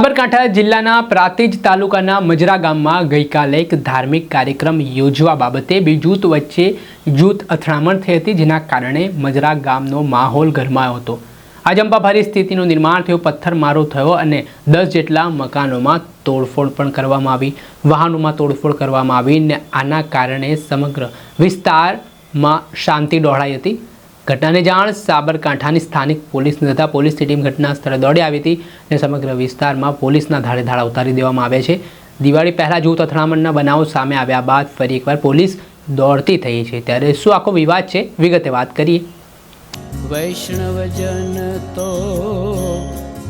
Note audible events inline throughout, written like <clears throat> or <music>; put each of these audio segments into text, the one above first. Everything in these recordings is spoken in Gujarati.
સાબરકાંઠા જિલ્લાના પ્રાતિજ તાલુકાના મજરા ગામમાં ગઈકાલે એક ધાર્મિક કાર્યક્રમ યોજવા બાબતે બે જૂથ વચ્ચે જૂથ અથડામણ થઈ હતી, જેના કારણે મજરા ગામનો માહોલ ગરમાયો હતો. આજંપાભારી સ્થિતિનું નિર્માણ થયું, પથ્થરમારો થયો અને દસ જેટલા મકાનોમાં તોડફોડ પણ કરવામાં આવી. વાહનોમાં તોડફોડ કરવામાં આવી અને આના કારણે સમગ્ર વિસ્તારમાં શાંતિ ડહોળાઈ હતી. ઘટનાની જાણ સાબરકાંઠાની સ્થાનિક પોલીસને થતાં પોલીસની ટીમ ઘટના સ્થળે દોડી આવી હતી અને સમગ્ર વિસ્તારમાં પોલીસના ધાડે ધાડા ઉતારી દેવામાં આવ્યા છે. દિવાળી પહેલાં જૂથ અથડામણના બનાવો સામે આવ્યા બાદ ફરી એકવાર પોલીસ દોડતી થઈ છે. ત્યારે શું આખો વિવાદ છે? વિગતે વાત કરીએ. વૈષ્ણવજન તો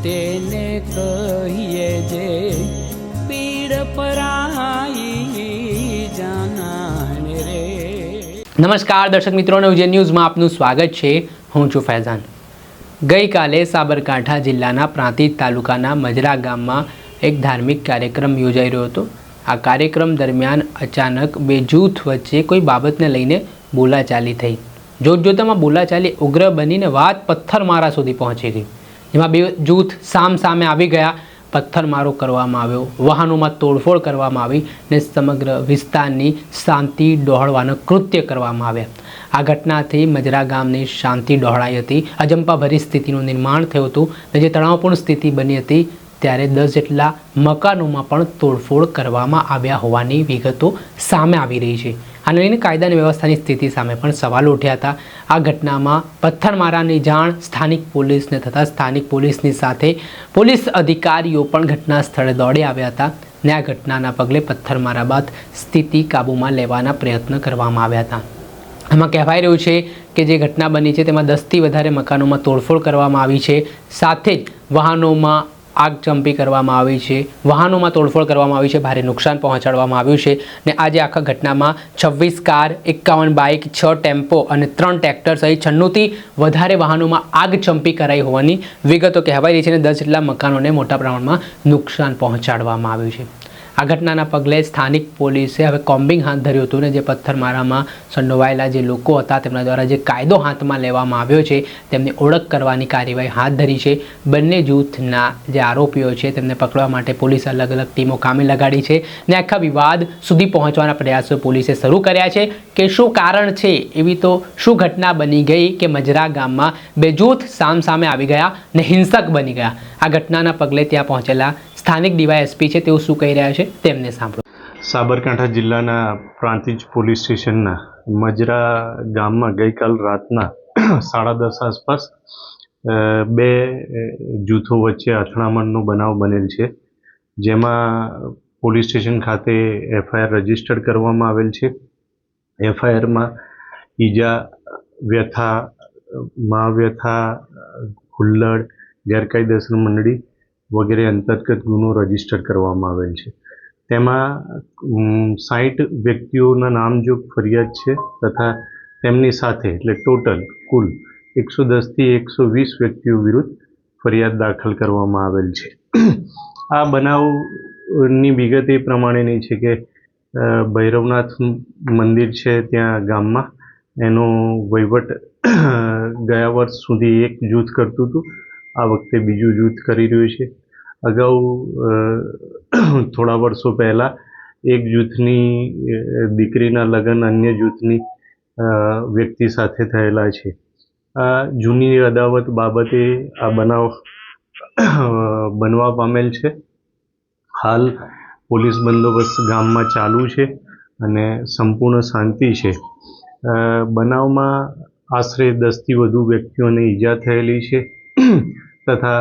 તેને કહીએ જે પીડ પરાઈ રે નમસ્કાર, દર્શક મિત્રો નવજે ન્યૂઝમાં આપનું સ્વાગત છે. હું છું ફૈઝાન. ગઈકાલે સાબરકાંઠા જિલ્લાના પ્રાંતિજ તાલુકાના મજરા ગામમાં એક ધાર્મિક કાર્યક્રમ યોજાઈ રહ્યો હતો. આ કાર્યક્રમ દરમિયાન અચાનક બે જૂથ વચ્ચે કોઈ બાબતને લઈને બોલાચાલી થઈ. જોતજોતામાં બોલાચાલી ઉગ્ર બનીને વાત પથ્થરમારા સુધી પહોંચી ગઈ. જેમાં બે જૂથ સામ સામે આવી ગયા. પથ્થરમારો કરવામાં આવ્યો, વાહનોમાં તોડફોડ કરવામાં આવી ને સમગ્ર વિસ્તારની શાંતિ ડહોળવાના કૃત્ય કરવામાં આવ્યા. આ ઘટનાથી મજરા ગામની શાંતિ ડહોળાઈ હતી. અજંપાભરી સ્થિતિનું નિર્માણ થયું હતું ને જે તણાવપૂર્ણ સ્થિતિ બની હતી ત્યારે દસ જેટલા મકાનોમાં પણ તોડફોડ કરવામાં આવ્યા હોવાની વિગતો સામે આવી રહી છે. આને લઈને કાયદા અને વ્યવસ્થાની સ્થિતિ સામે પણ સવાલ ઉઠ્યા હતા. આ ઘટનામાં પથ્થરમારાની જાણ સ્થાનિક પોલીસને થતાં સ્થાનિક પોલીસની સાથે પોલીસ અધિકારીઓ પણ ઘટના સ્થળે દોડી આવ્યા હતા ને આ ઘટનાના પગલે પથ્થરમારા બાદ સ્થિતિ કાબૂમાં લેવાના પ્રયત્ન કરવામાં આવ્યા હતા. આમાં કહેવાય રહ્યું છે કે જે ઘટના બની છે તેમાં દસથી વધારે મકાનોમાં તોડફોડ કરવામાં આવી છે. સાથે જ વાહનોમાં આગચંપી કરવામાં આવી છે. વાહનોમાં તોડફોડ કરવામાં આવી છે. ભારે નુકસાન પહોંચાડવામાં આવ્યું છે ને આજે આખા ઘટનામાં છવ્વીસ કાર, એકાવન બાઇક, છ ટેમ્પો અને ત્રણ ટ્રેક્ટર સહિત છન્નુંથી વધારે વાહનોમાં આગચંપી કરાઈ હોવાની વિગતો કહેવાય રહી છે અને દસ જેટલા મકાનોને મોટા પ્રમાણમાં નુકસાન પહોંચાડવામાં આવ્યું છે. આ ઘટનાના પગલે સ્થાનિક પોલીસે હવે કોમ્બિંગ હાથ ધર્યું હતું ને જે પથ્થરમારામાં સંડોવાયેલા જે લોકો હતા, તેમના દ્વારા જે કાયદો હાથમાં લેવામાં આવ્યો છે, તેમની ઓળખ કરવાની કાર્યવાહી હાથ ધરી છે. બંને જૂથના જે આરોપીઓ છે, તેમને પકડવા માટે પોલીસ અલગ અલગ ટીમો કામે લગાડી છે ને આખા વિવાદ સુધી પહોંચવાના પ્રયાસો પોલીસે શરૂ કર્યા છે. કે શું કારણ છે? એવી તો શું ઘટના બની ગઈ કે મજરા ગામમાં બે જૂથ સામ સામે આવી ગયા ને હિંસક બની ગયા? આ ઘટનાના પગલે ત્યાં પહોંચેલા સ્થાનિક ડીવાયએસપી છે, તેઓ શું કહી રહ્યા છે તેમને સાંભળો. સાબરકાંઠા જિલ્લાના પ્રાંતિજ પોલીસ સ્ટેશનના મજરા ગામમાં ગઈકાલ રાતના સાડા દસ આસપાસ બે જૂથો વચ્ચે અથડામણનો બનાવ બનેલ છે. જેમાં પોલીસ સ્ટેશન ખાતે એફઆઈઆર રજીસ્ટર્ડ કરવામાં આવેલ છે. એફઆઈઆરમાં ઈજા, વ્યથા માવ્યથા હુલ્લડ, ગેરકાયદેસર મંડળી વગેરે અંતર્ગત ગુનો રજિસ્ટર કરવામાં આવેલ છે. તેમાં સાઠ વ્યક્તિઓના નામજોગ ફરિયાદ છે તથા તેમની સાથે, એટલે ટોટલ કુલ એકસો દસથી એકસો વીસ વ્યક્તિઓ વિરુદ્ધ ફરિયાદ દાખલ કરવામાં આવેલ છે. આ બનાવની વિગત એ પ્રમાણેની છે કે ભૈરવનાથ મંદિર છે ત્યાં ગામમાં. એનો વહીવટ ગયા વર્ષ સુધી એક જૂથ કરતું હતું. આ વખતે બીજું જૂથ કરી રહ્યું છે. અગાઉ <clears throat> થોડા વર્ષો પહેલાં એક જૂથની દીકરીના લગ્ન અન્ય જૂથની વ્યક્તિ સાથે થયેલા છે. આ જૂની અદાવત બાબતે આ બનાવ બનવા પામેલ છે. હાલ પોલીસ બંદોબસ્ત ગામમાં ચાલુ છે અને સંપૂર્ણ શાંતિ છે. બનાવમાં આશરે દસથી વધુ વ્યક્તિઓને ઈજા થયેલી છે. તથા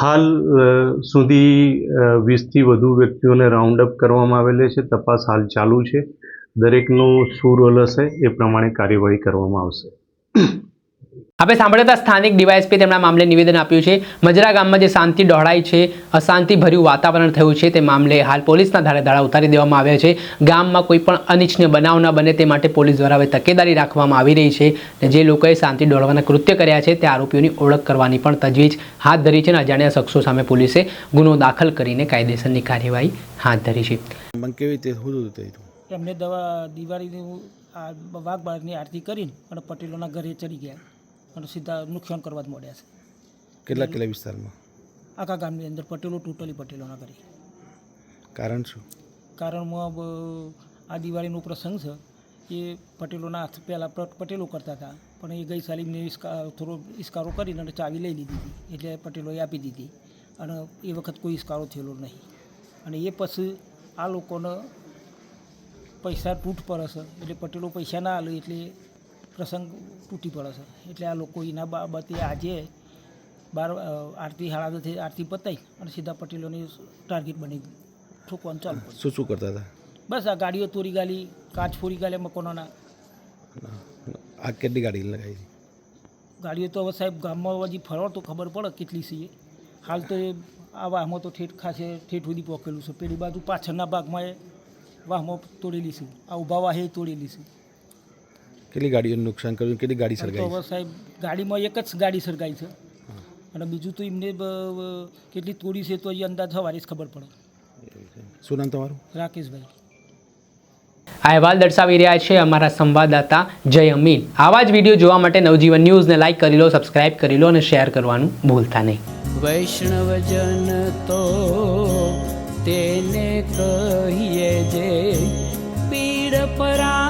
હાલ સુધી વીસથી વધુ વ્યક્તિઓને રાઉન્ડ અપ કરવામાં આવેલી છે. તપાસ હાલ ચાલુ છે. દરેકનો શું રોલ હશે એ પ્રમાણે કાર્યવાહી કરવામાં આવશે. આપણે સાંભળ્યા હતા સ્થાનિક ડીવાયએસપી તેમના મામલે નિવેદન આપ્યું છે. મજરા ગામમાં જે શાંતિ ડહોળાઈ છે અશાંતિભર્યું વાતાવરણ થયું છે તે મામલે હાલ પોલીસના ધારે ધારા ઉતારી દેવામાં આવ્યા છે. ગામમાં કોઈ પણ અનિચ્છનીય બનાવ ન બને તે માટે પોલીસ દ્વારા હવે તકેદારી રાખવામાં આવી રહી છે અને જે લોકોએ શાંતિ ડહોળવાના કૃત્ય કર્યા છે તે આરોપીઓની ઓળખ કરવાની પણ તજવીજ હાથ ધરી છે અને અજાણ્યા શખ્સો સામે પોલીસે ગુનો દાખલ કરીને કાયદેસરની કાર્યવાહી હાથ ધરી છે. એમને દવા દિવાળીની આ વાઘ આરતી કરીને અને પટેલોના ઘરે ચડી ગયા. અને સીધા નુકસાન કરવા જ મળ્યા છે. કેટલા કેટલા વિસ્તારમાં? આખા ગામની અંદર પટેલો ટોટલી પટેલોના કરી કારણ શું? કારણમાં આ દિવાળીનો પ્રસંગ છે. એ પટેલોના હાથ પહેલાં પટેલો કરતા હતા. પણ એ ગઈ સાલી એમને થોડો ઇસ્કારો કરીને અને ચાવી લઈ લીધી હતી. એટલે પટેલોએ આપી દીધી. અને એ વખત કોઈ ઇસ્કારો થયેલો નહીં. અને એ પછી આ લોકોને પૈસા તૂટ પર હશે એટલે પટેલો પૈસા ના આલે એટલે પ્રસંગ તૂટી પડે છે. એટલે આ લોકો એના બાબતે આજે બાર આરતી દસે આરતી પતાવી અને સીધા પટેલોની ટાર્ગેટ બની ઠોકવાનું ચાલુ. શું શું કરતા હતા? બસ આ ગાડીઓ તોડી ગાલી કાચ ફોરી ગાલે મકોનોના. આ કેટલી ગાડી લગાવી ગાડીઓ તો હવે સાહેબ ગામમાં હજી ફરવા તો ખબર પડે કેટલી છે હાલ તો એ આ વાહમાં તો ઠેઠ ખાસે ઠેઠ સુધી પહોંચેલું છે. પેલી બાજુ પાછળના ભાગમાં એ વાહમાં તોડેલી છે. આ ઊભા વાહે તોડેલી છે. કેટલી ગાડીઓનું નુકસાન કર્યું? કેટલી ગાડી તો સળગાવી સાહેબ ગાડીમાં એક જ ગાડી સળગાઈ છે. અને બીજું તો એમને કેટલી તોડી છે તો એ અંદાજ સવારે જ ખબર પડે. શું નામ તમારું? રાકેશભાઈ. આ અહેવાલ દર્શાવી રહ્યા છે અમારા સંવાદદાતા જય અમીન. આવા જ વીડિયો જોવા માટે નવજીવન ન્યૂઝને લાઇક કરી લો સબસ્ક્રાઇબ કરી લો અને શેર કરવાનું ભૂલતા નહીં. વૈષ્ણવજન તો તેને કહીએ જે પીડ પરા